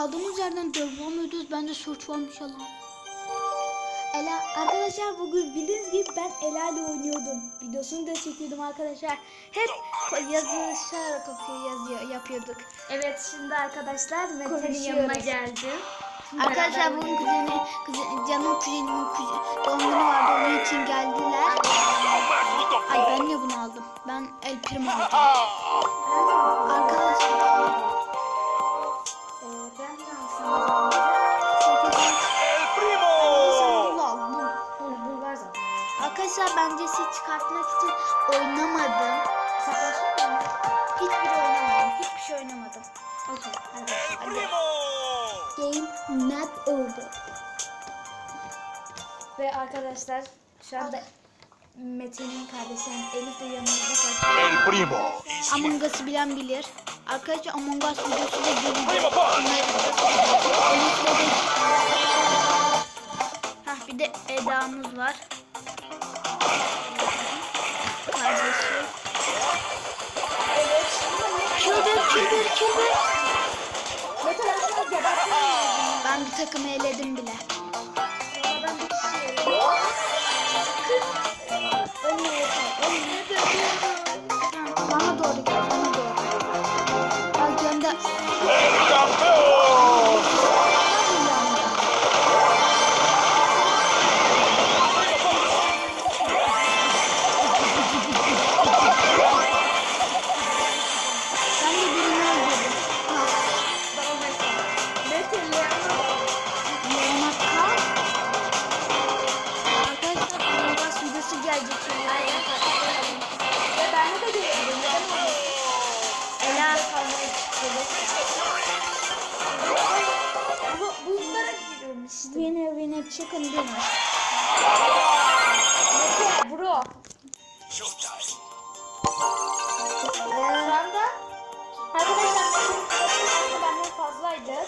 kaldığımız yerden devam ediyoruz. Ben de suç varmış Allah. Ela arkadaşlar bugün bildiğiniz gibi ben Ela ile oynuyordum. Videosunu da çekiyordum arkadaşlar. Hep yazışarak okuyor, yazıyor, yapıyorduk. Evet şimdi arkadaşlar Mete'nin yanına geldim. Arkadaşlar bugün kuzeni, kuzen, canım kuzenimin kuzen, doğum günü vardı. Onun için geldiler. Ay ben niye bunu aldım? Ben El Primo aldım. Arkadaşlar. Arkadaşlar ben ceset çıkartmak için oynamadım. Hiçbir oynamadım. Hiçbir şey oynamadım. Okey. Hadi. ¡El primo! Game not over. Ve arkadaşlar şu anda Mete'nin kardeşi Elif de yanımızda saklı. ¡El primo! Among Us'ı bilen bilir. Arkadaşlar Among Us videosu da gelecek. Hah bir de Eda'mız var. Küldür. Mete ben sana gebertmem lazım. Ben bir takımı eledim bile. İşte. Winner winner chicken dinner. Mete bro. Şu anda arkadaşlar benden fazlaydı.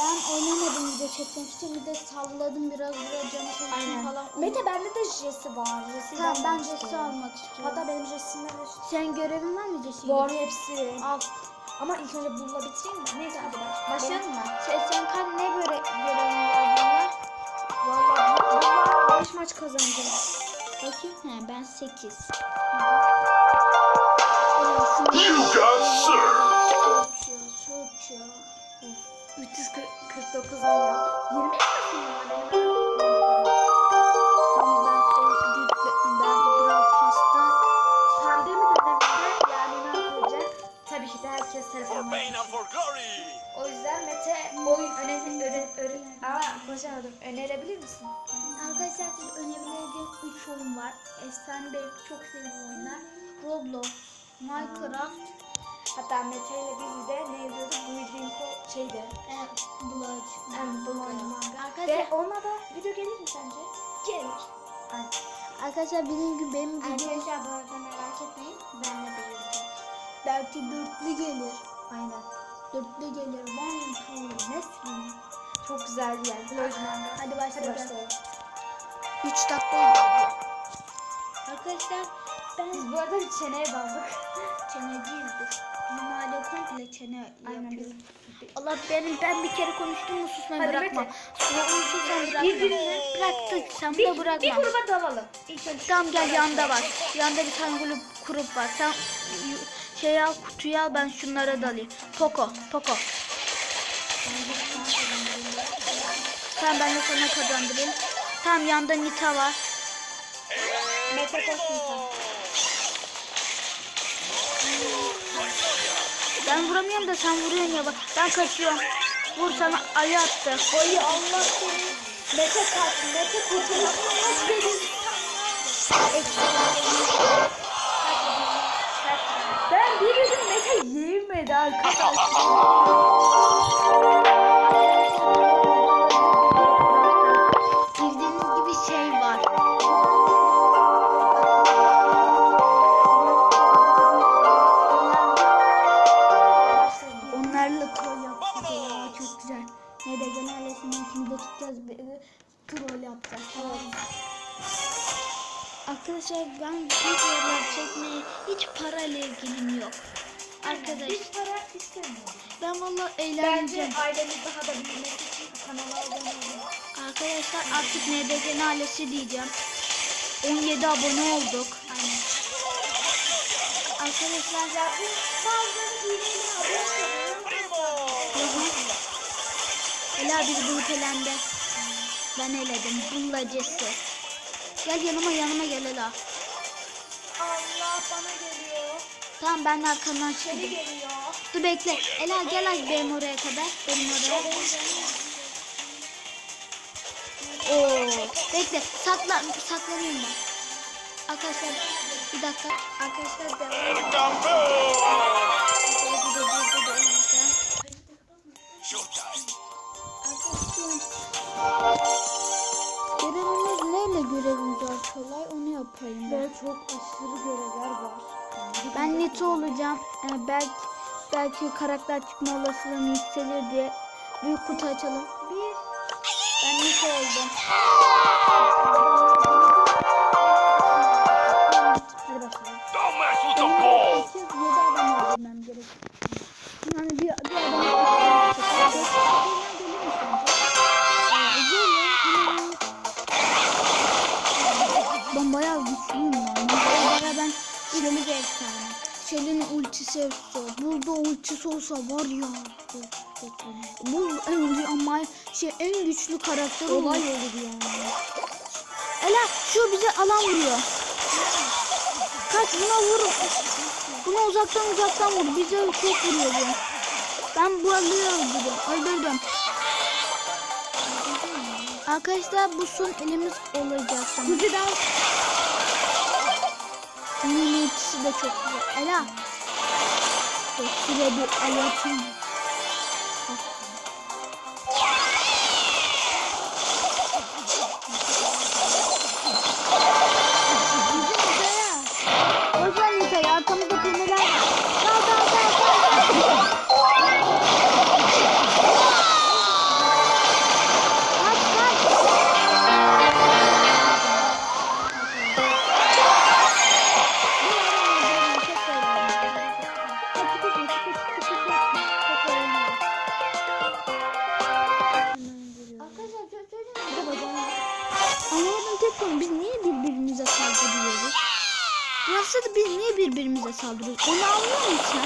Ben oynamadım video çekmek için bir de salladım biraz biraz canı Aynen. falan. Mete bende de Jesse var. Jesse'yi Tamam ben istiyorum. almak istiyorum. Hatta benim Jesse'imde de Sen görevin var mı Jesse'yi? Var hepsi. Al. Ama ilk önce bununla bitireyim de. Neyse hadi baş- başlayalım mı? Sen, sen kaç ne göre, görevin var bunlar? Valla bunlar 5 maç kazandım. Bakayım. He ben 8. Ninja Sir! Suç Arkadaşlar siz önerebileceğim 3 oyun var. Efsane benim çok sevdiğim oyunlar. Roblox, Minecraft, Hatta Mete ile biz de ne yazıyorduk? Breeding Co şeydi. e, Blood. Em, Blood. Ve Ve Arkadaşlar, onunla da video gelir mi sence? Gelir. Aynen. arkadaşlar benim gibi benim video Arkadaşlar bu arada merak etmeyin. Ben de belirteceğim. belki dörtlü gelir. Aynen. Dörtlü gelir. One, two, Nesrin. Çok güzel bir yer. Lojmanda. Hadi başlayalım. başlayalım. 3 dakika oldu. Arkadaşlar ben Biz bu arada bir çeneye daldık. çeneciyiz biz. Bizim aile komple çene Aynen yapıyor. Allah benim ben bir kere konuştum mu susmayı Hadi. Sonra konuşursam bırakmam. Birbirini Bıraktıysam bir, da bir bırakmam. gruba dalalım. İlk önce Tamam gel yanda var. Yanda bir tane grup, grup var. Sen şey al kutuyu al ben şunlara dalayım. Poco, Poco. Tamam ben de sana kazandırayım. Tamam yanda Nita var. Mete koşun Ben vuramıyorum da sen vuruyorsun ya bak. Ben kaçıyorum. Vur sana ayı attı. Oy Allah seni. Mete kaç. Mete kurtuluşuna hoş geldin. Ben bir dedim Mete yiyemedi arkadaşlar. Yapacağız tamam? Arkadaşlar ben videolar çekmeye hiç parayla ilgilim yok. Arkadaş Hiç para istemiyorum. Ben valla Bence eğleneceğim. ailemiz daha da büyümesi için kanala abone olun. Arkadaşlar artık NBG'nin ailesi diyeceğim. 17 abone olduk. Aynen. Arkadaşlar bu bazıları hileyle abone oluyor. Primo. Ela bir grup elendi. Ben eledim. Bullacısı. Gel yanıma yanıma gel Ela. Allah bana geliyor. Tamam ben arkandan Seni çıkacağım. geliyor. Dur bekle. Ela gel az benim oraya kadar. Benim oraya. Oo. Bekle. Sakla saklanayım ben. Arkadaşlar bir dakika. Arkadaşlar devam de burada da kolay onu yapayım ben. Ve çok aşırı görevler var. Ben Nito olacağım. Ee, belki belki karakter çıkma olasılığım yükselir diye büyük kutu açalım. Bir. Ben Nito oldum. Hadi bakalım. Don't mess with the Benim ball. 8 7 adam öldürmem gerek. Yani bir, İlimiz efsane. Şelin ultisi olsa, burada ultisi olsa var ya. Bu en ama şey en güçlü karakter olay olur yani. Ela şu bize alan vuruyor. Kaç buna vur. Buna uzaktan uzaktan vur. Bize çok vuruyor bu. Ben bu alıyı öldürdüm. Öldürdüm. Arkadaşlar bu son elimiz olacak. Kuzi Onun ultisi de çok güzel. Ela. Şuraya bir el. Burası da biz niye birbirimize saldırıyoruz? Onu anlıyor musun?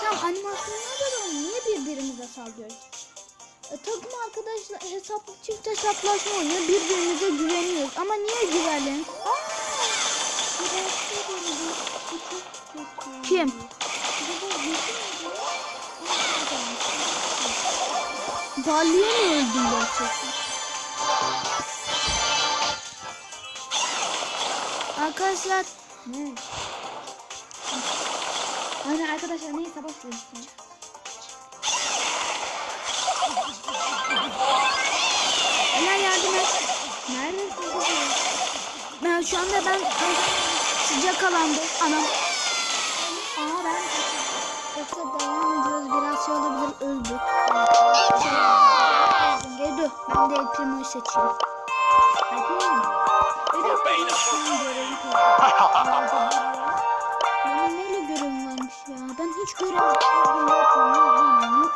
Tamam animasyonlarda da niye birbirimize saldırıyoruz? E, takım arkadaşlar hesaplı çift hesaplaşma oynuyor birbirimize güveniyoruz ama niye güvenelim? Kim? Balya mı gerçekten? Arkadaşlar Ne? Aynen arkadaşlar neyse boş verin. Ela yardım et. Neredesin? Ben şu anda ben sıcak alanda. Anam. Aa ben Yoksa devam ediyoruz. Biraz şey olabilir. Öldük. Geri dur. Ben de El Primo'yu seçeyim. For Benim neyle görevim varmış ya? Ben hiç görev yapmadım.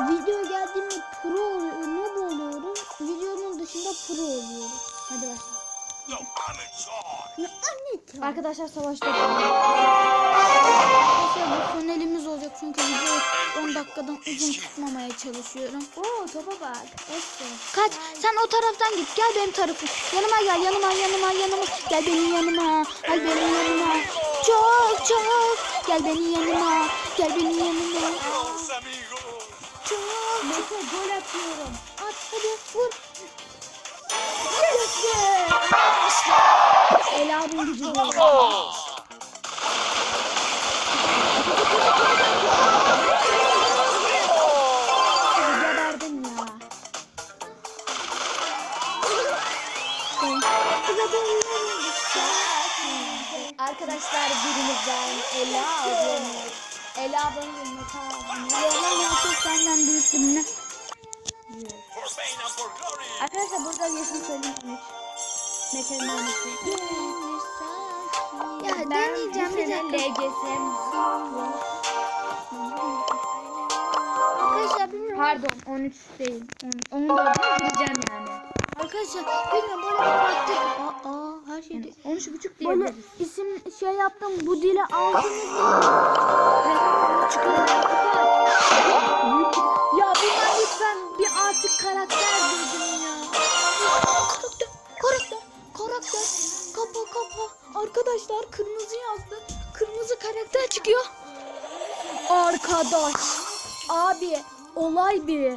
Video geldiğimde pro oluyor, noob oluyorum. Videonun dışında pro oluyorum. Hadi başla. Arkadaşlar savaşta. Arkadaşlar bu son elimiz çünkü video 10 dakikadan uzun tutmamaya çalışıyorum. Oo topa bak. Eski. Kaç sen o taraftan git gel benim tarafım. Yanıma gel yanıma yanıma yanıma. Gel benim yanıma. Gel benim yanıma. Çok çok. Gel benim yanıma. Gel benim yanıma. Çok. Mete gol atıyorum. At hadi vur. Ela'nın gücü bu. Vamos. Geberdim Arkadaşlar birimizden Ela ablamız. Ela ablamız Mete ablamız. Yalan yapıyor senden büyüktüm ne? Arkadaşlar burada yeşil söyleyeyim. Mete'nin annesi. Ya Ben deneyeceğim bir dakika. LGS'm. Arkadaşlar bilmiyorum. Pardon 13 değil. 10, 14'e gireceğim yani. Arkadaşlar bilmiyorum böyle bir baktık. Aa, aa her şeyde. 13 buçuk Böyle diyebiliriz. isim şey yaptım bu dile aldınız mı? Ya bunlar lütfen bir artık karakter dedim ya. Karakter, karakter, karakter. Kapa kapa. Arkadaşlar kırmızı yazdı. Kırmızı karakter çıkıyor. Arkadaş. Abi olay bir.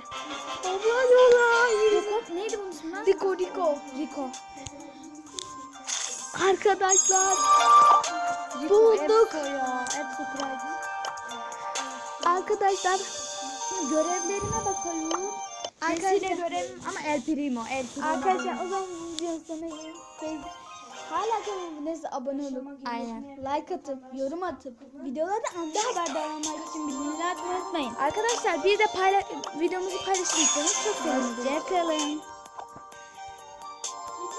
Olay olay. Rico neydi bunun ismi lan? Rico Rico. Arkadaşlar Bulduk. Arkadaşlar görevlerine bakalım. Arkadaşlar- görevim ama El Primo. El Primo. arkadaşlar o zaman sonuna gelin. Hala kanalımıza abone olup Aynen. like atıp yorum atıp videolardan anda haberdar olmak için bildirimleri açmayı unutmayın. Arkadaşlar bir de payla videomuzu paylaşırsanız çok seviniriz. Hoşçakalın.